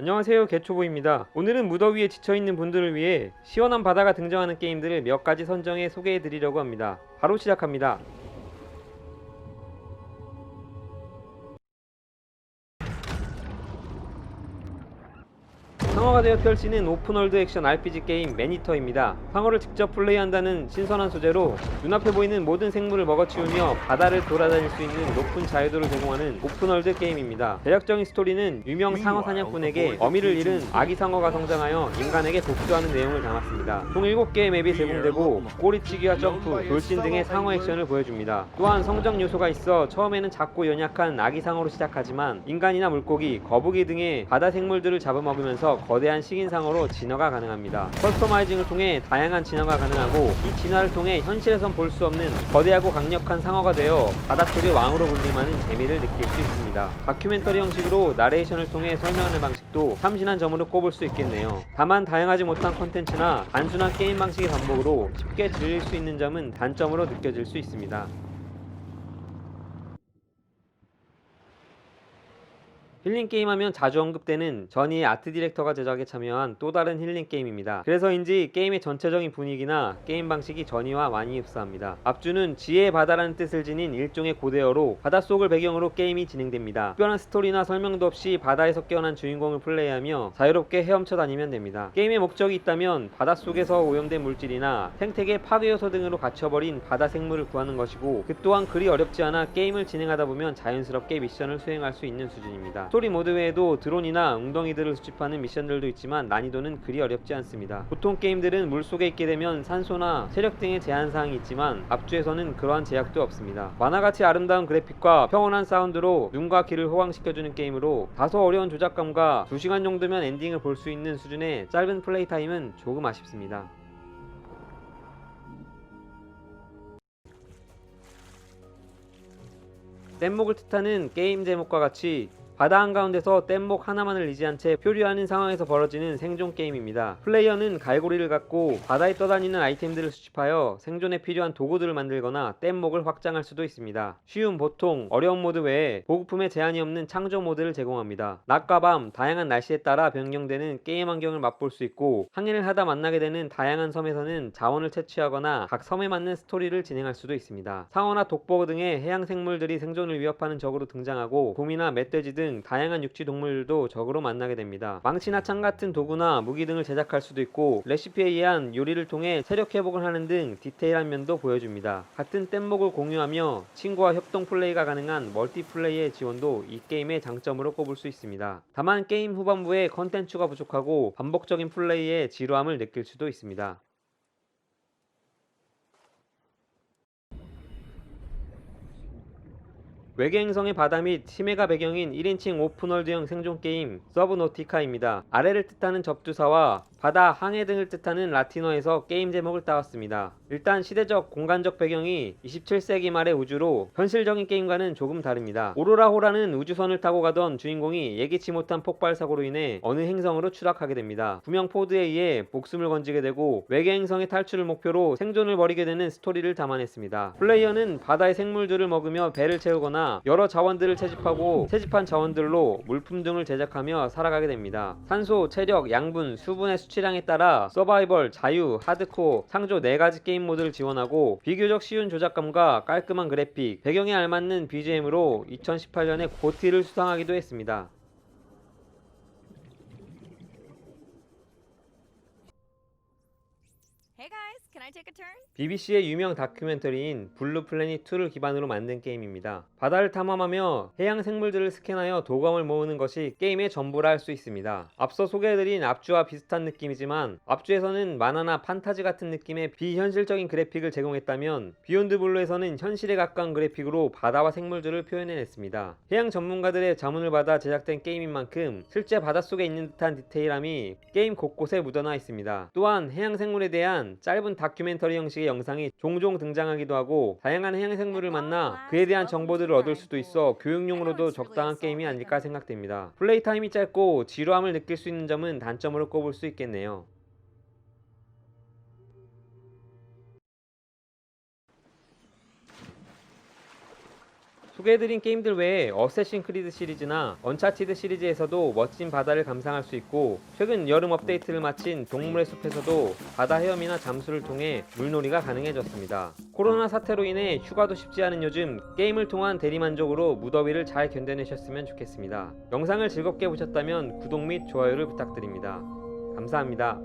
안녕하세요 개초보입니다. 오늘은 무더위에 지쳐있는 분들을 위해 시원한 바다가 등장하는 게임들을 몇 가지 선정해 소개해 드리려고 합니다. 바로 시작합니다 상어가 되어 펼치는 오픈월드 액션 RPG 게임 매니터입니다. 상어를 직접 플레이한다는 신선한 소재로 눈앞에 보이는 모든 생물을 먹어치우며 바다를 돌아다닐 수 있는 높은 자유도를 제공하는 오픈월드 게임입니다. 대략적인 스토리는 유명 상어 사냥꾼에게 어미를 잃은 아기 상어가 성장하여 인간에게 복수하는 내용을 담았습니다. 총 7개의 맵이 제공되고 꼬리치기와 점프, 돌진 등의 상어 액션을 보여줍니다. 또한 성장 요소가 있어 처음에는 작고 연약한 아기 상어로 시작하지만 인간이나 물고기, 거북이 등의 바다 생물들을 잡아먹으면서 거대한 식인상어로 진화가 가능합니다. 커스터마이징을 통해 다양한 진화가 가능하고 이 진화를 통해 현실에선 볼 수 없는 거대하고 강력한 상어가 되어 바닷속의 왕으로 군림하는 재미를 느낄 수 있습니다. 다큐멘터리 형식으로 나레이션을 통해 설명하는 방식도 참신한 점으로 꼽을 수 있겠네요. 다만 다양하지 못한 콘텐츠나 단순한 게임 방식의 반복으로 쉽게 즐길 수 있는 점은 단점으로 느껴질 수 있습니다. 힐링 게임 하면 자주 언급되는 전이의 아트 디렉터가 제작에 참여한 또 다른 힐링 게임입니다. 그래서인지 게임의 전체적인 분위기나 게임 방식이 전이와 많이 흡사합니다. 앞주는 지혜의 바다라는 뜻을 지닌 일종의 고대어로 바닷속을 배경으로 게임이 진행됩니다. 특별한 스토리나 설명도 없이 바다에서 깨어난 주인공을 플레이하며 자유롭게 헤엄쳐 다니면 됩니다. 게임의 목적이 있다면 바닷속에서 오염된 물질이나 생태계 파괴 요소 등으로 갇혀버린 바다 생물을 구하는 것이고 그 또한 그리 어렵지 않아 게임을 진행하다 보면 자연스럽게 미션을 수행할 수 있는 수준입니다. 스토리 모드 외에도 드론이나 웅덩이들을 수집하는 미션들도 있지만 난이도는 그리 어렵지 않습니다. 보통 게임들은 물속에 있게 되면 산소나 체력 등의 제한사항이 있지만 앞주에서는 그러한 제약도 없습니다. 만화같이 아름다운 그래픽과 평온한 사운드로 눈과 귀를 호강시켜주는 게임으로 다소 어려운 조작감과 2시간 정도면 엔딩을 볼 수 있는 수준의 짧은 플레이 타임은 조금 아쉽습니다. 뗏목을 뜻하는 게임 제목과 같이 바다 한가운데서 뗏목 하나만을 의지한 채 표류 하는 상황에서 벌어지는 생존 게임입니다. 플레이어는 갈고리를 갖고 바다에 떠다니는 아이템들을 수집하여 생존에 필요한 도구들을 만들거나 뗏목을 확장할 수도 있습니다. 쉬운, 보통, 어려운 모드 외에 보급품에 제한이 없는 창조 모드를 제공합니다. 낮과 밤, 다양한 날씨에 따라 변경되는 게임 환경을 맛볼 수 있고 항해를 하다 만나게 되는 다양한 섬에서는 자원을 채취하거나 각 섬에 맞는 스토리를 진행할 수도 있습니다. 상어나 독보 등의 해양 생물들이 생존을 위협하는 적으로 등장하고 곰이나 멧돼지 등 다양한 육지 동물들도 적으로 만나게 됩니다. 망치나 창 같은 도구나 무기 등을 제작할 수도 있고 레시피에 의한 요리를 통해 체력 회복을 하는 등 디테일한 면도 보여줍니다. 같은 뗏목을 공유하며 친구와 협동 플레이가 가능한 멀티플레이의 지원도 이 게임의 장점으로 꼽을 수 있습니다. 다만 게임 후반부에 컨텐츠가 부족하고 반복적인 플레이에 지루함을 느낄 수도 있습니다. 외계 행성의 바다 및 심해가 배경인 1인칭 오픈월드형 생존 게임 서브노티카입니다. 아래를 뜻하는 접두사와 바다, 항해 등을 뜻하는 라틴어에서 게임 제목을 따왔습니다. 일단 시대적, 공간적 배경이 27세기 말의 우주로 현실적인 게임과는 조금 다릅니다. 오로라 호라는 우주선을 타고 가던 주인공이 예기치 못한 폭발 사고로 인해 어느 행성으로 추락하게 됩니다. 구명 포드에 의해 목숨을 건지게 되고 외계 행성의 탈출을 목표로 생존을 벌이게 되는 스토리를 담아냈습니다. 플레이어는 바다의 생물들을 먹으며 배를 채우거나 여러 자원들을 채집하고 채집한 자원들로 물품 등을 제작하며 살아가게 됩니다. 산소, 체력, 양분, 수분의 수치량에 따라 서바이벌, 자유, 하드코어, 창조 4가지 게임 모드를 지원하고 비교적 쉬운 조작감과 깔끔한 그래픽, 배경에 알맞는 BGM으로 2018년에 고티를 수상하기도 했습니다. BBC의 유명 다큐멘터리인 블루 플래닛 2를 기반으로 만든 게임입니다. 바다를 탐험하며 해양 생물들을 스캔하여 도감을 모으는 것이 게임의 전부라 할 수 있습니다. 앞서 소개해드린 앞주와 비슷한 느낌이지만 앞주에서는 만화나 판타지 같은 느낌의 비현실적인 그래픽을 제공했다면 비욘드 블루에서는 현실에 가까운 그래픽으로 바다와 생물들을 표현해냈습니다. 해양 전문가들의 자문을 받아 제작된 게임인 만큼 실제 바닷속에 있는 듯한 디테일함이 게임 곳곳에 묻어나 있습니다. 또한 해양 생물에 대한 짧은 다큐멘터리 형식의 영상이 종종 등장하기도 하고 다양한 해양 생물을 만나 그에 대한 정보들을 얻을 수도 있어 교육용으로도 적당한 게임이 아닐까 생각됩니다. 플레이 타임이 짧고 지루함을 느낄 수 있는 점은 단점으로 꼽을 수 있겠네요. 소개해드린 게임들 외에 어쌔신 크리드 시리즈나 언차티드 시리즈에서도 멋진 바다를 감상할 수 있고 최근 여름 업데이트를 마친 동물의 숲에서도 바다 헤엄이나 잠수를 통해 물놀이가 가능해졌습니다. 코로나 사태로 인해 휴가도 쉽지 않은 요즘 게임을 통한 대리만족으로 무더위를 잘 견뎌내셨으면 좋겠습니다. 영상을 즐겁게 보셨다면 구독 및 좋아요를 부탁드립니다. 감사합니다.